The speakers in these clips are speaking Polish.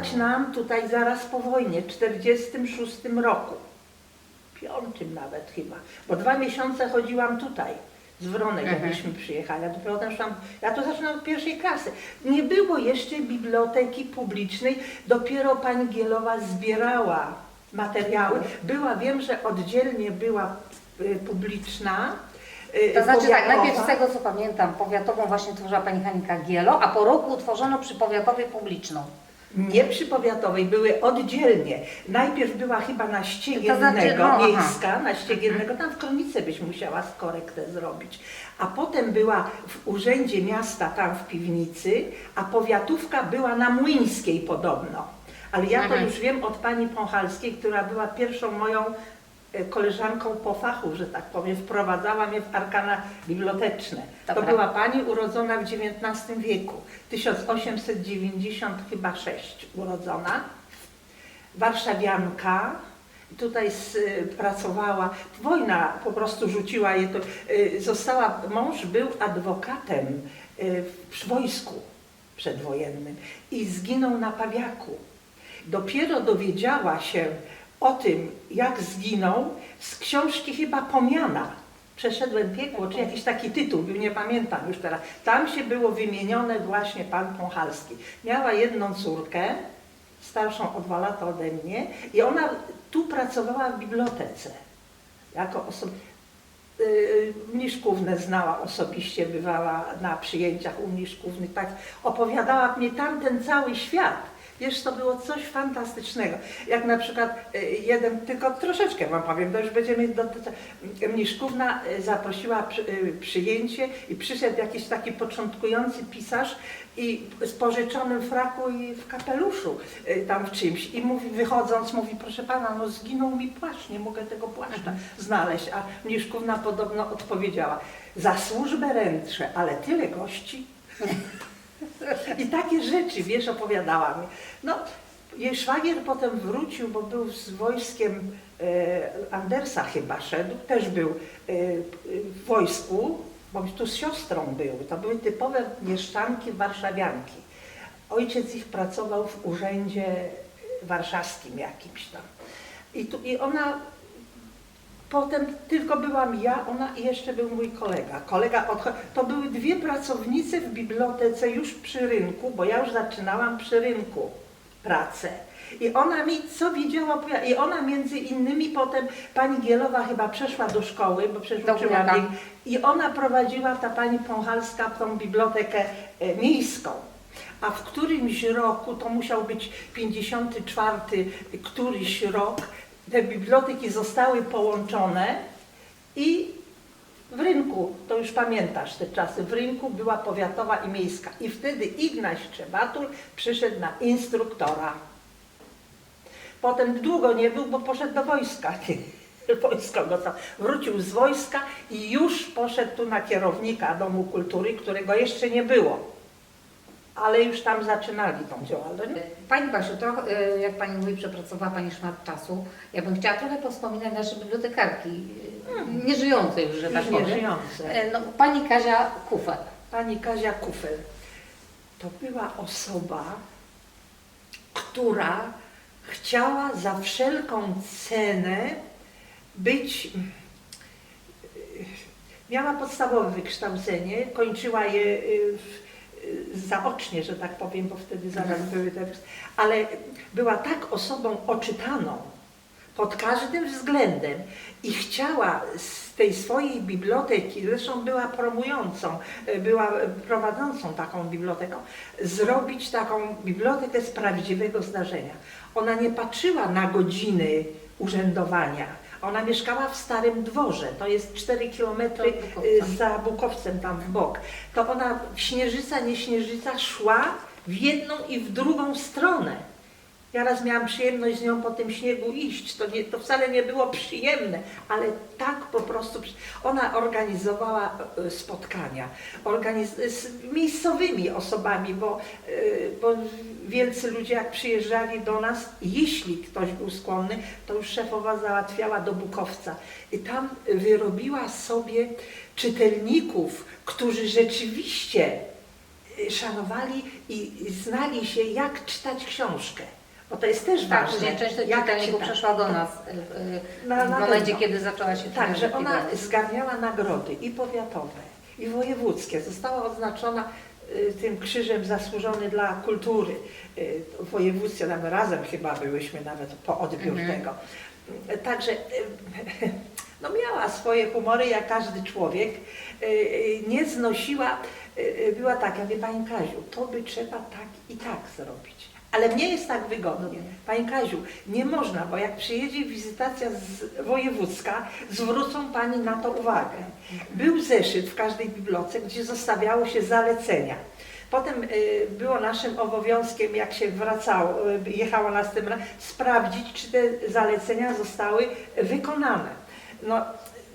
Ja zaczynałam tutaj zaraz po wojnie, w 46 roku. Piątym nawet chyba. Bo dwa miesiące chodziłam tutaj. Z Wronek, Mhm. jakbyśmy przyjechali. Ja dopiero szłam, ja to zaczynałam od pierwszej klasy. Nie było jeszcze biblioteki publicznej. Dopiero pani Gielowa zbierała materiały. Była, wiem, że oddzielnie była y, publiczna. y, To znaczy tak, powiatowa. najpierw z tego co pamiętam, powiatową właśnie tworzyła pani Hanika Gielo, a po roku utworzono przy powiatowej publiczną. Nie przy powiatowej, były oddzielnie. Najpierw była chyba na ściegiennego, To znaczy, no, aha. miejska, na ściegiennego, tam w Kronice byś musiała korektę zrobić. A potem była w urzędzie miasta, tam w piwnicy, a powiatówka była na Młyńskiej podobno. Ale ja to Mhm. już wiem od pani Pąchalskiej, która była pierwszą moją koleżanką po fachu, że tak powiem, wprowadzała mnie w arkana biblioteczne. To Dobra. była pani urodzona w XIX wieku, 1890 chyba 6 urodzona, warszawianka, tutaj s- pracowała, wojna po prostu rzuciła je, to, y, została, mąż był adwokatem y, w wojsku przedwojennym i zginął na Pawiaku. Dopiero dowiedziała się o tym, jak zginął z książki chyba Pomiana. Przeszedłem piekło, czy jakiś taki tytuł, nie pamiętam już teraz. Tam się było wymienione właśnie pan Pąchalski. Miała jedną córkę, starszą o dwa lata ode mnie i ona tu pracowała w bibliotece. Jako osoba. Mniszkównę znała osobiście, bywała na przyjęciach u Mniszkównych, tak opowiadała mi tamten cały świat. Wiesz, to było coś fantastycznego. Jak na przykład y, jeden, tylko troszeczkę wam powiem, to już będziemy do, Mniszkówna y, zaprosiła y, przyjęcie i przyszedł jakiś taki początkujący pisarz i z pożyczonym fraku i w kapeluszu tam w czymś i mówi, wychodząc, mówi, proszę pana, no zginął mi płaszcz, nie mogę tego płaszcza znaleźć, a Mniszkówna podobno odpowiedziała, za służbę ręczę, ale tyle gości. I takie rzeczy, wiesz, opowiadała mi. No, jej szwagier potem wrócił, bo był z wojskiem e, Andersa chyba szedł, też był e, w wojsku, bo tu z siostrą był. To były typowe mieszczanki warszawianki. Ojciec ich pracował w urzędzie warszawskim jakimś tam. I, tu, i ona Potem tylko byłam ja, ona i jeszcze był mój kolega. Kolega To były dwie pracownice w bibliotece już przy rynku, bo ja już zaczynałam przy rynku pracę. I ona mi co widziała, i ona między innymi potem, pani Gielowa chyba przeszła do szkoły, bo przecież uczyłam jej, i ona prowadziła, ta pani Pąchalska, tą bibliotekę e, miejską. A w którymś roku, to musiał być 54 któryś rok, te biblioteki zostały połączone i w rynku, to już pamiętasz te czasy, w rynku była powiatowa i miejska. I wtedy Ignaś Trzebatul przyszedł na instruktora. Potem długo nie był, bo poszedł do wojska. Wojsko go tam wrócił z wojska i już poszedł tu na kierownika Domu Kultury, którego jeszcze nie było. Ale już tam zaczynali tą działalność. Pani Basiu, to e, jak Pani mówi, przepracowała Pani szmat czasu. Ja bym chciała trochę powspominać nasze bibliotekarki, e, nieżyjące już, że tak powiem. nieżyjące. E, No, Pani Kazia Kufel. Pani Kazia Kufel to była osoba, która chciała za wszelką cenę być. Miała podstawowe wykształcenie, kończyła je y, w- zaocznie, że tak powiem, bo wtedy zaraz były te. Ale była tak osobą oczytaną pod każdym względem i chciała z tej swojej biblioteki, zresztą była promującą, e, była prowadzącą taką biblioteką, zrobić taką bibliotekę z prawdziwego zdarzenia. Ona nie patrzyła na godziny urzędowania. Ona mieszkała w Starym Dworze, to jest 4 kilometry Bukowca. y, za Bukowcem tam w bok. To ona śnieżyca, nie śnieżyca szła w jedną i w drugą stronę. Ja raz miałam przyjemność z nią po tym śniegu iść. To, nie, to wcale nie było przyjemne, ale tak po prostu. Ona organizowała e, spotkania organiz z miejscowymi osobami, bo, e, bo wielcy ludzie jak przyjeżdżali do nas, jeśli ktoś był skłonny, to już szefowa załatwiała do Bukowca. I tam wyrobiła sobie czytelników, którzy rzeczywiście y, szanowali i znali się, jak czytać książkę. Bo to jest też Tak, ważne. później część tych jak czytelników czytać. przeszła do nas y, y, Na- w na momencie, pewno. kiedy zaczęła się Tak, że ona zgarniała nagrody i powiatowe, i wojewódzkie. Została odznaczona y, tym krzyżem zasłużony dla kultury w województwie. Tam razem chyba byłyśmy nawet po odbiór Mhm. tego. Także no miała swoje humory jak każdy człowiek. Nie znosiła, była tak, ja mówię, Pani Kaziu, to by trzeba tak i tak zrobić. Ale mnie jest tak wygodnie. Pani Kaziu, nie można, bo jak przyjedzie wizytacja z wojewódzka, zwrócą Pani na to uwagę. Był zeszyt w każdej bibliotece, gdzie zostawiało się zalecenia. Potem y, było naszym obowiązkiem, jak się wracało, y, jechało następna, sprawdzić, czy te zalecenia zostały wykonane. No,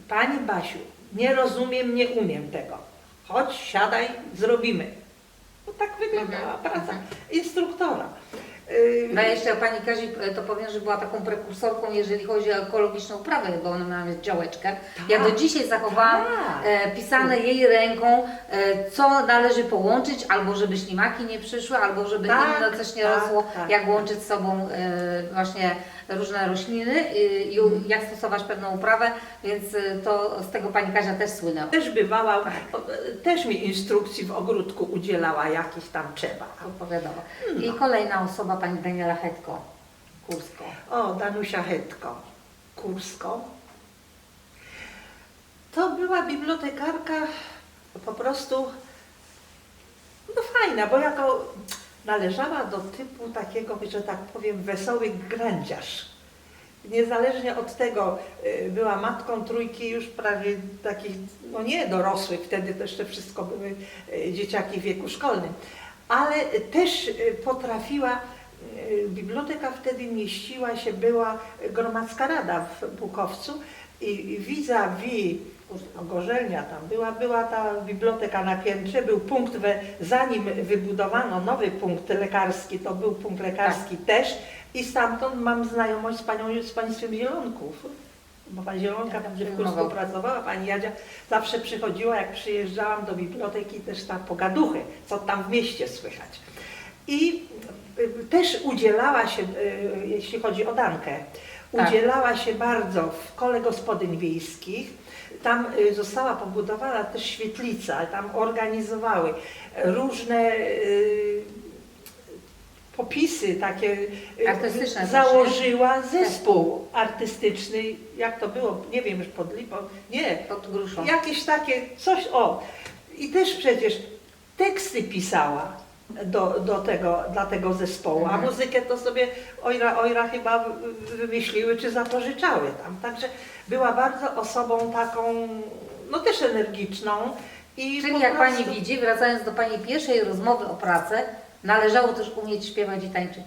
Pani Basiu, nie rozumiem, nie umiem tego. Chodź, siadaj, zrobimy. No tak wyglądała Mhm, praca mhm. instruktora. No ja jeszcze o Pani Kazi e, to powiem, że była taką prekursorką, jeżeli chodzi o ekologiczną uprawę, bo ona miała mieć działeczkę. Ja do dzisiaj zachowałam tak. e, pisane jej ręką, e, co należy połączyć, albo żeby ślimaki nie przyszły, albo żeby Tak, inne coś nie tak, rosło, tak, jak tak. łączyć z sobą e, właśnie różne rośliny y, i jak stosować pewną uprawę, więc e, to z tego Pani Kazia też słynęła. Też bywała, Tak. też mi instrukcji w ogródku udzielała, jakich tam trzeba. Odpowiadała. No. I kolejna osoba, Pani Daniela Hetko, Kursko. O, Danusia Hetko, Kursko. To była bibliotekarka po prostu no fajna, bo jako należała do typu takiego, że tak powiem, wesoły grandziarz. Niezależnie od tego y, była matką trójki już prawie takich, no nie dorosłych, wtedy to jeszcze wszystko były y, dzieciaki w wieku szkolnym, ale też y, potrafiła, biblioteka wtedy mieściła się, była Gromadzka Rada w Bukowcu i vis-a-vis Gorzelnia tam była, była ta biblioteka na piętrze, był punkt, we, zanim wybudowano nowy punkt lekarski, to był punkt lekarski też i stamtąd mam znajomość z panią, z państwem Zielonków. Bo pani Zielonka tam gdzie w Kursku pracowała, pani Jadzia zawsze przychodziła, jak przyjeżdżałam do biblioteki, też ta pogaduchy, co tam w mieście słychać. I y, też udzielała się, y, jeśli chodzi o Dankę, Tak. udzielała się bardzo w kole gospodyń wiejskich. Tam y, została pobudowana też świetlica, tam organizowały różne y, popisy takie. y, Artystyczne też, Założyła zespół artystyczny, jak to było, nie wiem już pod Lipą, nie, Pod gruszą. jakieś takie coś, o. I też przecież teksty pisała do, do tego, dla tego zespołu, a Mhm. muzykę to sobie Ojra, Ojra chyba wy- wymyśliły czy zapożyczały tam. Także była bardzo osobą taką, no też energiczną. I Czyli jak prostu- Pani widzi, wracając do Pani pierwszej rozmowy o pracę, należało też umieć śpiewać i tańczyć.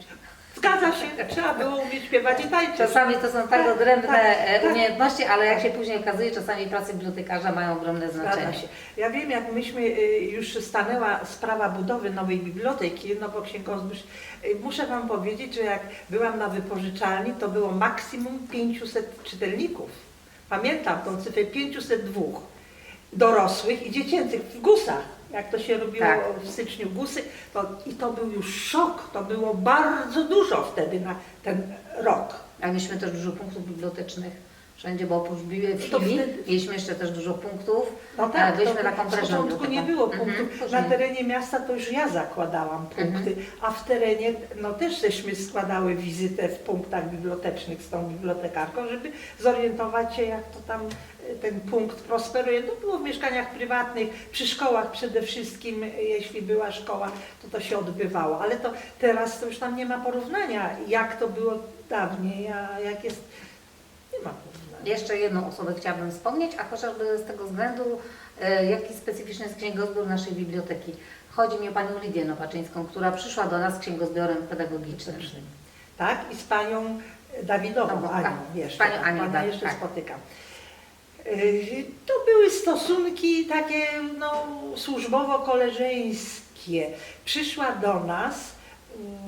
Zgadza się, trzeba było umieć śpiewać i tańczyć. Czasami to są tak Tak, odrębne tak, e, tak. umiejętności, ale jak się później okazuje, czasami prace bibliotekarza mają ogromne znaczenie. Ja wiem, jak myśmy y, już stanęła sprawa budowy nowej biblioteki, no bo księgozbierz, y, muszę Wam powiedzieć, że jak byłam na wypożyczalni, to było maksimum 500 czytelników. Pamiętam tą cyfrę 502 dorosłych i dziecięcych w gusach. Jak to się robiło Tak. w styczniu gusy, to, i to był już szok, to było bardzo dużo wtedy na ten rok. A mieliśmy też dużo punktów bibliotecznych wszędzie, bo oprócz biblioteki To wtedy- mieliśmy jeszcze też dużo punktów. No tak, byliśmy to taką z prężną początku nie biblioteką. było Mhm, punktów. Na terenie miasta to już ja zakładałam punkty, a w terenie no też żeśmy składały wizytę w punktach bibliotecznych z tą bibliotekarką, żeby zorientować się jak to tam e, ten punkt prosperuje. No było w mieszkaniach prywatnych, przy szkołach przede wszystkim, e, jeśli była szkoła, to to się odbywało, ale to teraz to już tam nie ma porównania, jak to było dawniej, a jak jest, nie ma porównania. Jeszcze jedną osobę chciałabym wspomnieć, a chociażby z tego względu, e, jaki specyficzny jest księgozbiór naszej biblioteki. Chodzi mi o Panią Lidię Nowaczyńską, która przyszła do nas z księgozbiorem pedagogicznym. Tak, i z panią Dawidową, No, Anią tak, jeszcze. panią Anią, pana tak, jeszcze tak. spotykam. Yy, To były stosunki takie no, służbowo-koleżeńskie. Przyszła do nas,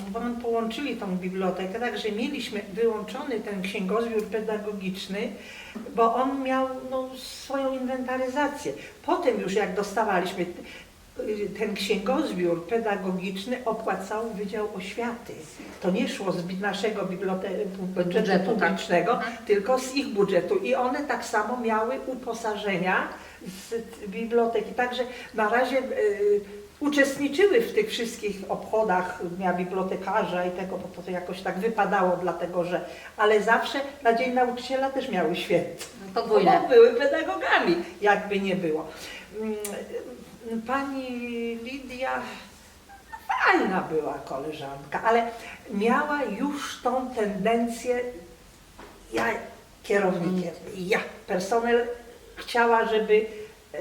bo my połączyli tą bibliotekę, także mieliśmy wyłączony ten księgozbiór pedagogiczny, bo on miał no, swoją inwentaryzację. Potem już jak dostawaliśmy, ten księgozbiór pedagogiczny opłacał Wydział Oświaty. To nie szło z naszego budżetu Budżetu, tak. publicznego, Mhm. tylko z ich budżetu. I one tak samo miały uposażenia z biblioteki. Także na razie y, uczestniczyły w tych wszystkich obchodach Dnia Bibliotekarza i tego, bo to jakoś tak wypadało, dlatego że, ale zawsze na Dzień Nauczyciela też miały święto. Podwójne. Bo były pedagogami, jakby nie było. Mm, Pani Lidia fajna była koleżanka, ale miała już tą tendencję, ja kierownikiem, ja, personel chciała, żeby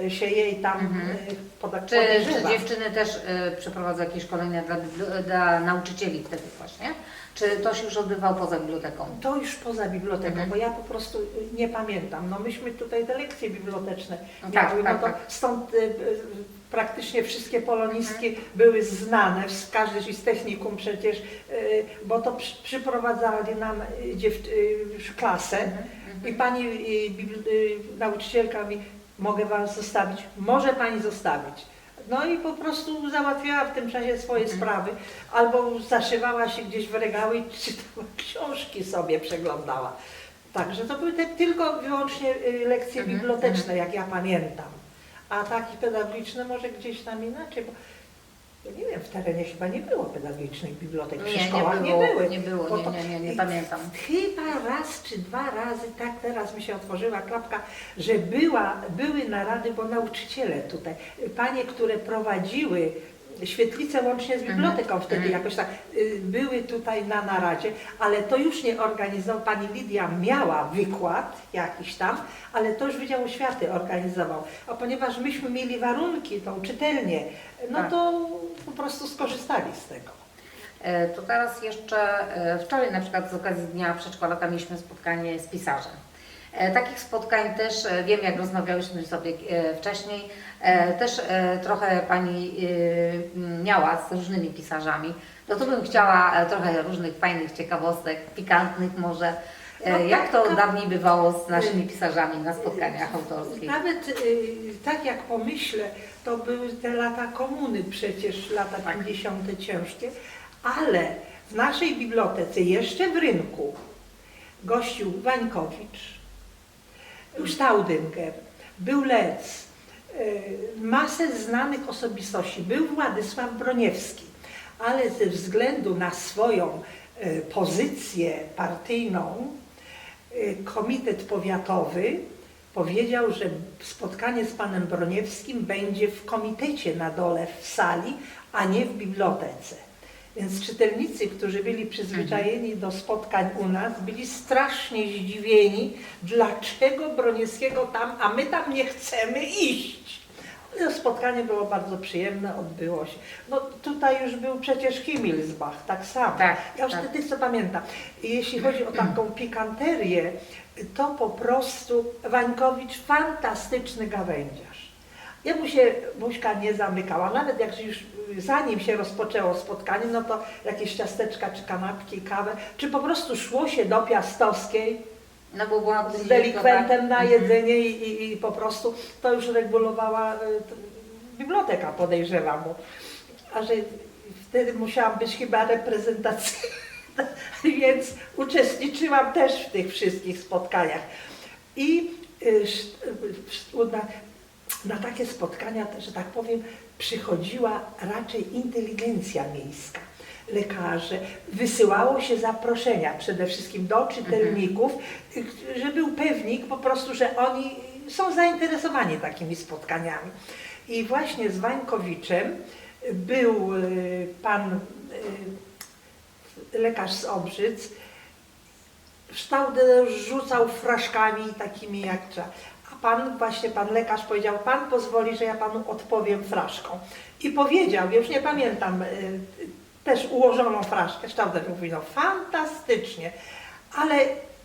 e, się jej tam Mhm. e, poda- Czy, czy dziewczyny też y, przeprowadza jakieś szkolenia dla, dla nauczycieli wtedy właśnie? Czy to się już odbywało poza biblioteką? To już poza biblioteką, Mhm. bo ja po prostu nie pamiętam. No myśmy tutaj te lekcje biblioteczne No tak, miały, tak, no to tak. stąd y, y, praktycznie wszystkie polonistki były znane, w każdy z technikum przecież, y, bo to przy, przyprowadzali nam y, dziew, y, klasę Mhm, i pani y, bibli- y, nauczycielka mi, mogę was zostawić? Może pani zostawić. No i po prostu załatwiała w tym czasie swoje Mhm. sprawy, albo zaszywała się gdzieś w regały i czytała książki sobie, przeglądała. Także to były te tylko wyłącznie y, lekcje Mhm, biblioteczne, jak ja pamiętam. A takie pedagogiczne może gdzieś tam inaczej, bo ja nie wiem, w terenie chyba nie było pedagogicznych bibliotek, przy Nie, nie szkołach było, nie były. nie było, nie, nie, nie, nie pamiętam. Chyba raz czy dwa razy, tak teraz mi się otworzyła klapka, że była, były narady, bo nauczyciele tutaj, panie, które prowadziły świetlicę łącznie z biblioteką wtedy mhm. jakoś tak, y, były tutaj na naradzie, ale to już nie organizował, pani Lidia miała wykład jakiś tam, ale to już Wydział Oświaty organizował. A ponieważ myśmy mieli warunki, tą czytelnię, no Tak. to po prostu skorzystali z tego. E, To teraz jeszcze e, wczoraj na przykład z okazji Dnia Przedszkolaka mieliśmy spotkanie z pisarzem. E, Takich spotkań też e, wiem, jak rozmawiałyśmy sobie e, wcześniej, też trochę Pani miała z różnymi pisarzami. No to bym chciała trochę różnych fajnych ciekawostek, pikantnych może. No Jak to tak, dawniej bywało z naszymi pisarzami na spotkaniach autorskich? Nawet tak jak pomyślę, to były te lata komuny przecież, lata Tak. 50. ciężkie, ale w naszej bibliotece, jeszcze w rynku, gościł Wańkowicz, Staudinger, był Lec, y, masę znanych osobistości, był Władysław Broniewski, ale ze względu na swoją y, pozycję partyjną, y, Komitet Powiatowy powiedział, że spotkanie z panem Broniewskim będzie w komitecie na dole w sali, a nie w bibliotece. Więc czytelnicy, którzy byli przyzwyczajeni do spotkań u nas, byli strasznie zdziwieni, dlaczego Broniewskiego tam, a my tam nie chcemy iść. No, spotkanie było bardzo przyjemne, odbyło się. No tutaj już był przecież Himmelsbach, tak samo. Tak, ja już tak. wtedy co pamiętam. Jeśli chodzi o taką pikanterię, to po prostu Wańkowicz fantastyczny gawędziarz. Ja mu się buźka nie zamykała, nawet jak już zanim się rozpoczęło spotkanie, no to jakieś ciasteczka, czy kanapki, kawę, czy po prostu szło się do Piastowskiej, No bo z delikwentem na Mhm. jedzenie i, i, i po prostu to już regulowała y, t- biblioteka, podejrzewam. Mu. A że wtedy musiałam być chyba reprezentacyjna, więc uczestniczyłam też w tych wszystkich spotkaniach. I y, sz- y, na, na takie spotkania, że tak powiem, przychodziła raczej inteligencja miejska lekarze, wysyłało się zaproszenia przede wszystkim do czytelników, y, że był pewnik po prostu, że oni są zainteresowani takimi spotkaniami. I właśnie z Wańkowiczem był y, pan y, lekarz z Obrzyc, Stauder rzucał fraszkami takimi jak trzeba. Pan, właśnie pan lekarz powiedział, pan pozwoli, że ja panu odpowiem fraszką. I powiedział, już nie pamiętam, y, też ułożoną fraszkę. Stauder mówi, no fantastycznie, ale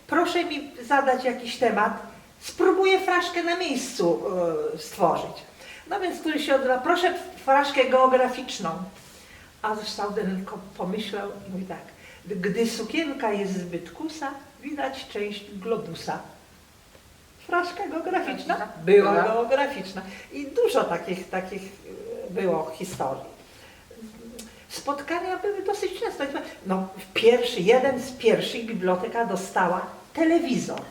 proszę mi zadać jakiś temat, spróbuję fraszkę na miejscu y, stworzyć. No więc któryś się odbywa, proszę fraszkę geograficzną. A Stauder tylko pomyślał i mówi tak, gdy sukienka jest zbyt kusa, widać część globusa. Fraszka geograficzna? Była. Była geograficzna. I dużo takich, takich było historii. Spotkania były dosyć często. No, pierwszy, jeden z pierwszych biblioteka dostała telewizor.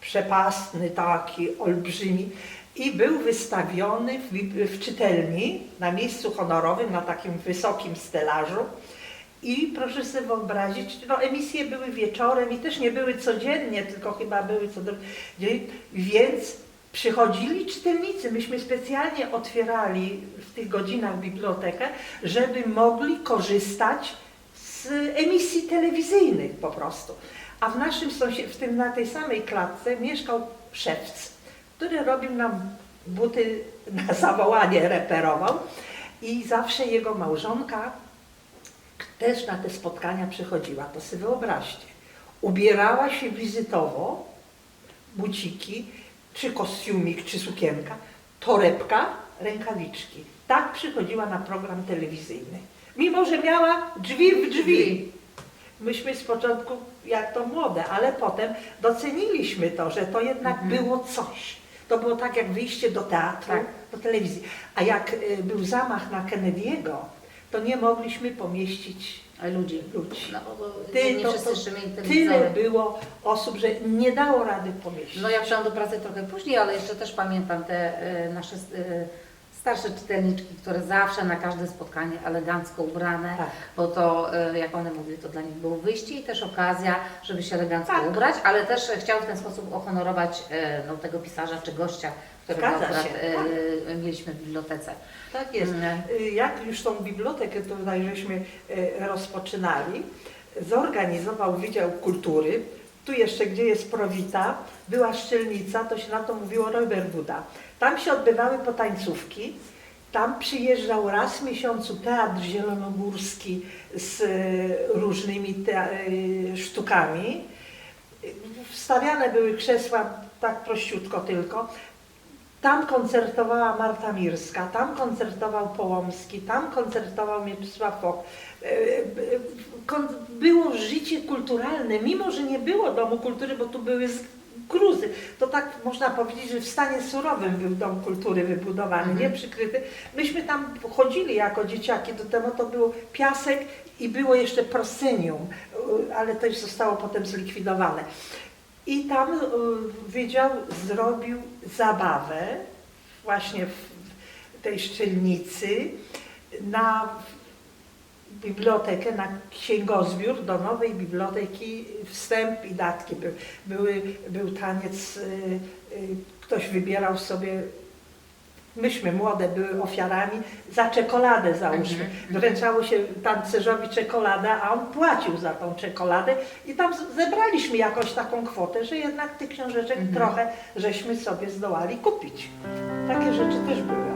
Przepastny taki, olbrzymi. I był wystawiony w, w czytelni na miejscu honorowym, na takim wysokim stelażu. I proszę sobie wyobrazić, no emisje były wieczorem i też nie były codziennie, tylko chyba były co dzień, więc przychodzili czytelnicy. Myśmy specjalnie otwierali w tych godzinach bibliotekę, żeby mogli korzystać z emisji telewizyjnych po prostu. A w naszym w tym na tej samej klatce mieszkał szewc, który robił nam buty na zawołanie, reperował i zawsze jego małżonka też na te spotkania przychodziła, to sobie wyobraźcie. Ubierała się wizytowo, buciki, czy kostiumik, czy sukienka, torebka, rękawiczki. Tak przychodziła na program telewizyjny. Mimo, że miała drzwi w drzwi. Myśmy z początku, jak to młode, ale potem doceniliśmy to, że to jednak Mhm. było coś. To było tak jak wyjście do teatru, Tak. do telewizji. A jak y, był zamach na Kennedy'ego, to nie mogliśmy pomieścić ludzi. ludzi. No bo Ty, nie to- wszyscy jeszcze mieli Tyle telewizory. było osób, że nie dało rady pomieścić. No ja przyszłam do pracy trochę później, ale jeszcze też pamiętam te e, nasze e, starsze czytelniczki, które zawsze na każde spotkanie elegancko ubrane, Tak. bo to, e, jak one mówiły, to dla nich było wyjście i też okazja, żeby się elegancko Tak. ubrać, ale też chciały w ten sposób uhonorować e, no, tego pisarza czy gościa, którego Zgadza akurat się, e, mieliśmy w bibliotece. Tak jest. Mm. Y, Jak już tą bibliotekę tutaj żeśmy y, rozpoczynali, zorganizował Wydział Kultury. Tu jeszcze, gdzie jest Prowita, była szczelnica, to się na to mówiło Robert Buda. Tam się odbywały potańcówki. Tam przyjeżdżał raz w miesiącu Teatr Zielonogórski z y, różnymi sztukami. Wstawiane były krzesła tak prościutko tylko. Tam koncertowała Marta Mirska, tam koncertował Połomski, tam koncertował Mieczysław Fok. E, e, Było życie kulturalne, mimo że nie było Domu Kultury, bo tu były gruzy. To tak można powiedzieć, że w stanie surowym był Dom Kultury wybudowany, Mhm. nie przykryty. Myśmy tam chodzili jako dzieciaki, do tego to był piasek i było jeszcze proscenium, ale to już zostało potem zlikwidowane. I tam y, wydział zrobił zabawę właśnie w tej szczelnicy na bibliotekę, na księgozbiór do nowej biblioteki, wstęp i datki. Był, były, był taniec, y, y, ktoś wybierał sobie, myśmy młode były ofiarami, za czekoladę załóżmy. Mhm. Wręczało się tancerzowi czekoladę, a on płacił za tą czekoladę i tam zebraliśmy jakąś taką kwotę, że jednak tych książeczek Mhm. trochę żeśmy sobie zdołali kupić. Takie rzeczy też były.